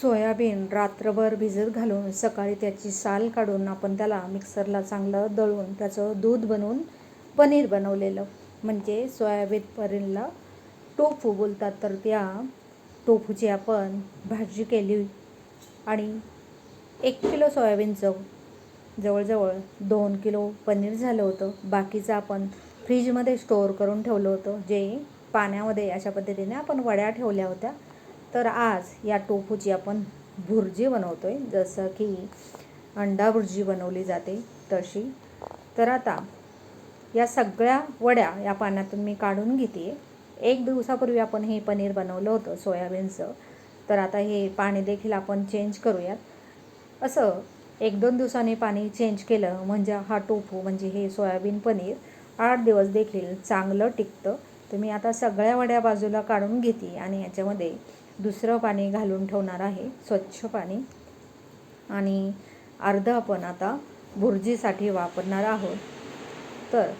Soybean रात्रभर भिजत घालून सकाळी त्याची साल काढून आपण त्याला मिक्सरला चांगलं दळून त्याचं दूध बनवून पनीर बनवलेलं. म्हणजे सोयाबीन पनीरला टोफू बोलतात तर त्या टोफूची आपण भाजी केली आणि एक किलो सोयाबीनचं जवळजवळ दोन किलो पनीर झालं होतं. बाकीचं आपण फ्रीजमध्ये स्टोअर करून ठेवलं होतं जे पाण्यामध्ये अशा पद्धतीने आपण वड्या ठेवल्या होत्या. तर आज या टोफूची आपण भुर्जी बनवतो आहे जसं की अंडा भुर्जी बनवली जाते तशी. तर आता या सगळ्या वड्या या पाण्यातून मी काढून घेते एक दिवसापूर्वी आपण हे पनीर बनवलं होतं सोयाबीनचं. तर आता हे पाणी देखील आपण चेंज करूयात. असं एक दोन दिवसांनी पाणी चेंज केलं म्हणजे हा टोफू म्हणजे हे सोयाबीन पनीर आठ दिवस देखील चांगलं टिकतं. तर मी आता सगळ्या वड्या बाजूला काढून घेते आणि याच्यामध्ये दुसरं पाणी घालून ठेवणार आहे स्वच्छ पाणी. आणि अर्धं आपण आता भुर्जीसाठी वापरणार आहोत. तर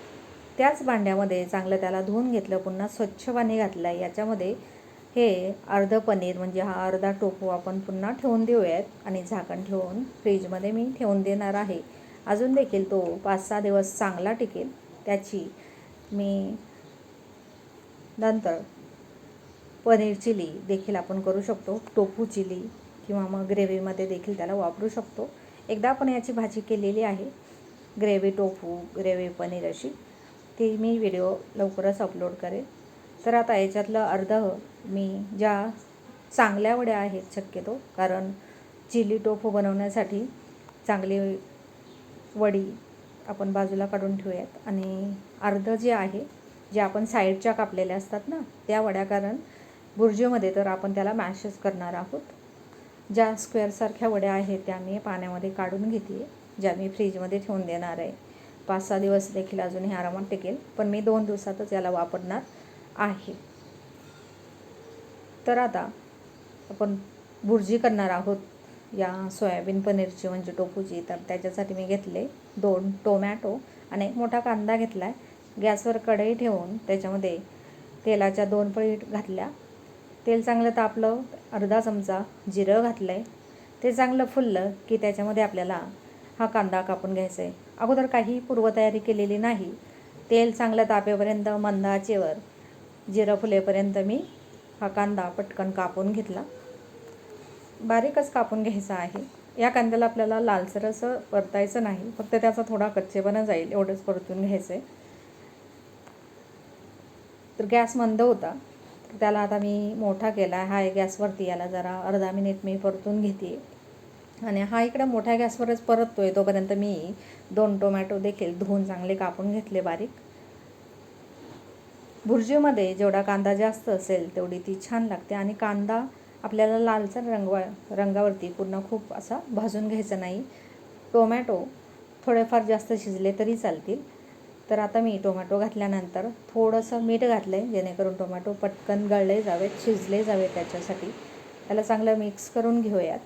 त्याच भांड्यामध्ये चांगलं त्याला धुवून घेतलं पुन्हा स्वच्छ पाणी घातलं आहे याच्यामध्ये हे अर्धं पनीर म्हणजे हा अर्धा टोपू आपण पुन्हा ठेवून देऊयात. आणि झाकण ठेवून फ्रीजमध्ये मी ठेवून देणार आहे. अजून देखील तो पाच सहा दिवस चांगला टिकेल. त्याची मी नंतर पनीर चिली देखील आपण करू शकतो. टोफू चिली किंवा मग ग्रेव्हीमध्ये देखील त्याला वापरू शकतो. एकदा आपण याची भाजी केलेली आहे. ग्रेव्ही टोफू ग्रेव्ही पनीर अशी. ती मी व्हिडिओ लवकरच अपलोड करेल तर आता याच्यातलं अर्ध मी ज्या चांगल्या वड्या आहेत शक्यतो कारण चिली टोफू बनवण्यासाठी चांगली वडी आपण बाजूला काढून ठेवूयात. आणि अर्ध जे आहे जे आपण साईडच्या कापलेल्या असतात ना त्या वड्या कारण बुर्जीमध्ये तर आपण त्याला मॅशेस करणार आहोत. ज्या स्क्वेअरसारख्या वड्या आहेत त्या मी पाण्यामध्ये काढून घेते ज्या मी फ्रीजमध्ये ठेवून देणार आहे. पाच सहा दिवस देखील अजून हे आरामात टिकेल पण मी दोन दिवसातच याला वापरणार आहे. तर आता आपण भुर्जी करणार आहोत या सोयाबीन पनीरची म्हणजे टोफूची. तर त्याच्यासाठी मी घेतले दोन टोमॅटो आणि एक मोठा कांदा घेतला आहे गॅसवर कढई ठेवून त्याच्यामध्ये तेलाच्या दोन पळी घातल्या. तेल चांगलं तापलं अर्धा चमचा जिरं घातलं आहे ते चांगलं फुललं की त्याच्यामध्ये आपल्याला हा कांदा कापून घ्यायचा आहे अगोदर काही पूर्वतयारी केलेली नाही. तेल चांगलं तापेपर्यंत मंदाचेवर जिरं फुलेपर्यंत मी हा कांदा पटकन कापून घेतला. बारीकच कापून घ्यायचा आहे. या कांद्याला आपल्याला लालसर असं परतायचं नाही. फक्त त्याचा थोडा कच्चेपणा जाईल एवढंच परतून घ्यायचं आहे तर गॅस मंद होता. त्याला आता मी मोठा केला हा गॅसवरती याला जरा अर्धा मिनिट मी परतून घेते. आणि हा इकडं मोठ्या गॅसवरच परततो आहे तोपर्यंत मी दोन टोमॅटो देखील धुवून चांगले कापून घेतले बारीक. भुर्जीमध्ये जेवढा कांदा जास्त असेल तेवढी ती छान लागते. आणि कांदा आपल्याला लालसर रंगवा रंगावरती पूर्ण खूप असा भाजून घ्यायचा नाही. टोमॅटो थोडेफार जास्त शिजले तरी चालतील. तर आता मी टोमॅटो घातल्यानंतर थोडंसं मीठ घातलं आहे जेणेकरून टोमॅटो पटकन गळले जावेत शिजले जावेत त्याच्यासाठी. त्याला चांगलं मिक्स करून घेऊयात.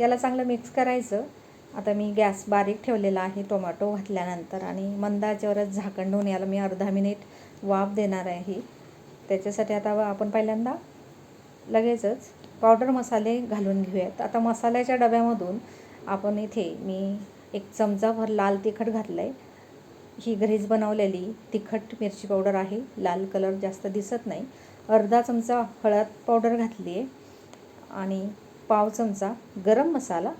याला चांगलं मिक्स करायचं. आता मी गॅस बारीक ठेवलेला आहे टोमॅटो घातल्यानंतर आणि मंदाच्यावरच झाकण धुवून याला मी अर्धा मिनिट वाफ देणार आहे. त्याच्यासाठी आता आपण पहिल्यांदा लगेचच पावडर मसाले घालून घेऊयात. आता मसाल्याच्या डब्यामधून आपण इथे मी एक चमचाभर लाल तिखट घातलं आहे ही घरीच बनवलेली तिखट मिरची पावडर आहे. लाल कलर जास्त दिसत नाही. अर्धा चमचा हळद पावडर घातली आहे आणि पाव चमचा गरम मसाला.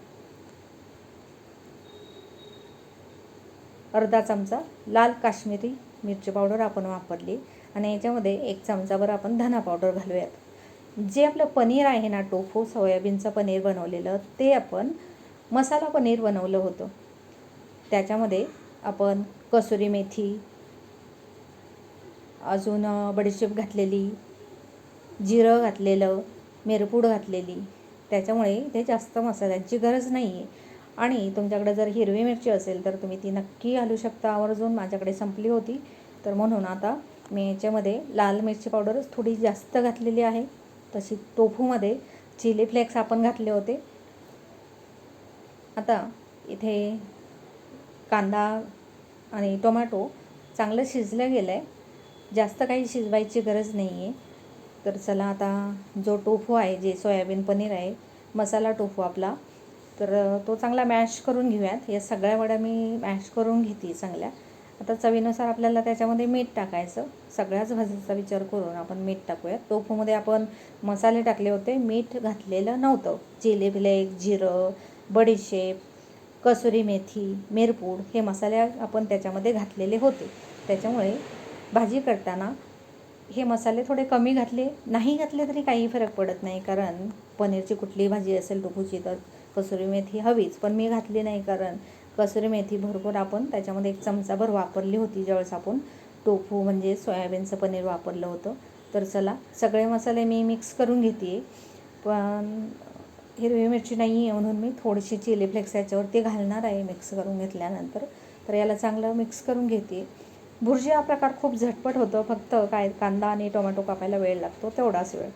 अर्धा चमचा लाल काश्मीरी मिरची पावडर आपण वापरली आणि याच्यामध्ये एक चमचाभर आपण धना पावडर घालूयात. जे आपलं पनीर आहे ना टोफू सोयाबीनचं पनीर बनवलेलं ते आपण मसाला पनीर बनवलं होतं. त्याच्यामध्ये आपण कसुरी मेथी अजून बडीशेप घातलेली जिरं घातलेलं मिरपूड घातलेली. त्याच्यामुळे ते जास्त मसाल्यांची गरज नाही आहे आणि तुमच्याकडे जर हिरवी मिरची असेल तर तुम्ही ती नक्की घालू शकता. आवर्जून माझ्याकडे संपली होती. तर म्हणून आता मी याच्यामध्ये लाल मिरची पावडरच थोडी जास्त घातलेली आहे. तशी टोफूमध्ये चिली फ्लेक्स आपण घातले होते. आता इथे कांदा आणि टोमॅटो चांगलं शिजलं गेलं आहे जास्त काही शिजवायची गरज नाही आहे तर चला आता जो टोफू आहे जे सोयाबीन पनीर आहे मसाला टोफू आपला तर तो चांगला मॅश करून घेऊयात. या सगळ्या वड्या मी मॅश करून घेते चांगल्या. आता चवीनुसार आपल्याला त्याच्यामध्ये मीठ टाकायचं. सगळ्याच भाजीचा विचार करून आपण मीठ टाकूयात. टोफूमध्ये आपण मसाले टाकले होते. मीठ घातलेलं नव्हतं. चिली एक जिरं बडीशेप कसुरी मेथी मिरपूड हे मसाले आपण त्याच्यामध्ये घातलेले होते. त्याच्यामुळे भाजी करताना हे मसाले थोडे कमी घातले. नाही घातले तरी काही फरक पडत नाही कारण पनीरची कुठलीही भाजी असेल टोफूची तर कसुरी मेथी हवीच पण मी घातली नाही कारण कसुरी मेथी भरपूर आपण त्याच्यामध्ये एक चमचाभर वापरली होती ज्यावेळेस आपण टोफू म्हणजे सोयाबीनचं पनीर वापरलं होतं. तर चला सगळे मसाले मी मिक्स करून घेते पण हिरवी मिरची नाही आहे म्हणून मी थोडीशी चिली फ्लेक्स याच्यावरती घालणार आहे मिक्स करून घेतल्यानंतर. तर याला चांगलं मिक्स करून घेते. भुर्जी हा प्रकार खूप झटपट होतो. फक्त काय कांदा आणि टोमॅटो कापायला वेळ लागतो तेवढाच वेळ.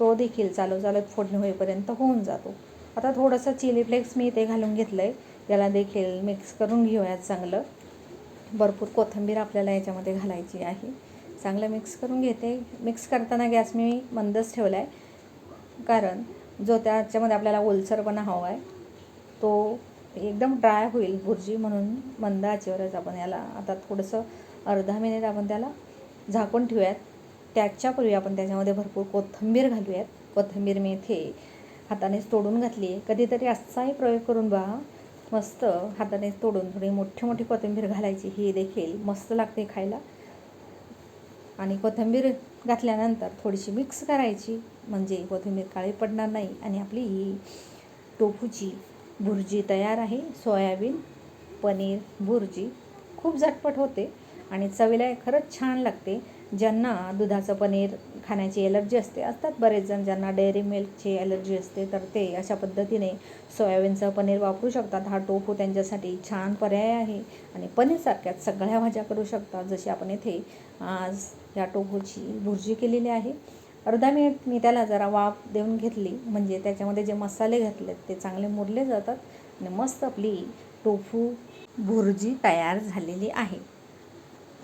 तो देखील चालू चालत फोडणी होईपर्यंत होऊन जातो. आता थोडंसं चिली फ्लेक्स मी इथे घालून घेतलं आहे याला देखील मिक्स करून घेऊयात चांगलं. भरपूर कोथिंबीर आपल्याला याच्यामध्ये घालायची आहे. चांगलं मिक्स करून घेते. मिक्स करताना गॅस मी मंदच ठेवला आहे कारण जो त्याच्यामध्ये आपल्याला ओलसरपणा हवा आहे तो एकदम ड्राय होईल भुर्जी म्हणून मंद आचेवरच आपण याला आता थोडंसं अर्धा मिनिट आपण त्याला झाकून ठेवूयात. त्याच्यापूर्वी आपण त्याच्यामध्ये भरपूर कोथिंबीर घालूयात. कोथिंबीर मी इथे हातानेच तोडून घातली आहे कधीतरी असाही प्रयोग करून बघा. मस्त हाताने तोडून थोडी मोठी मोठी कोथिंबीर घालायची ही देखील मस्त लागते खायला. आणि कोथिंबीर घातल्यानंतर थोडीशी मिक्स करायची. म्हणजे कोथिंबीर काळी पडणार नाही आणि आपली ही टोफूची भुर्जी तयार आहे. सोयाबीन पनीर भुर्जी खूप झटपट होते आणि चवीला खरंच छान लागते. ज्यांना दुधाचं पनीर खाण्याची एलर्जी असते असतात बरेच जण. ज्यांना डेअरी मिल्कची एलर्जी असते तर ते अशा पद्धतीने सोयाबीनचं पनीर वापरू शकतात. हा टोफू त्यांच्यासाठी छान पर्याय आहे आणि पनीरसारख्याच सगळ्या भाज्या करू शकतात. जशी आपण येथे आज या टोफूची भुर्जी केलेली आहे. अर्धा मिनिट मी त्याला जरा वाफ देऊन घेतली. म्हणजे त्याच्यामध्ये जे मसाले घातलेत ते चांगले मुरले जातात आणि मस्त आपली टोफू भुर्जी तयार झालेली आहे.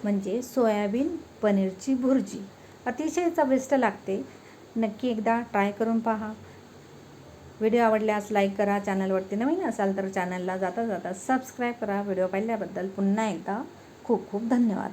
म्हणजे सोयाबीन पनीरची भुर्जी. अतिशय चविष्ट लागते. नक्की एकदा ट्राय करून पहा. व्हिडिओ आवडल्यास लाईक करा. चॅनलवरती नवीन असाल तर चॅनलला जाता जाता सबस्क्राईब करा. व्हिडिओ पाहिल्याबद्दल पुन्हा एकदा खूप खूप धन्यवाद.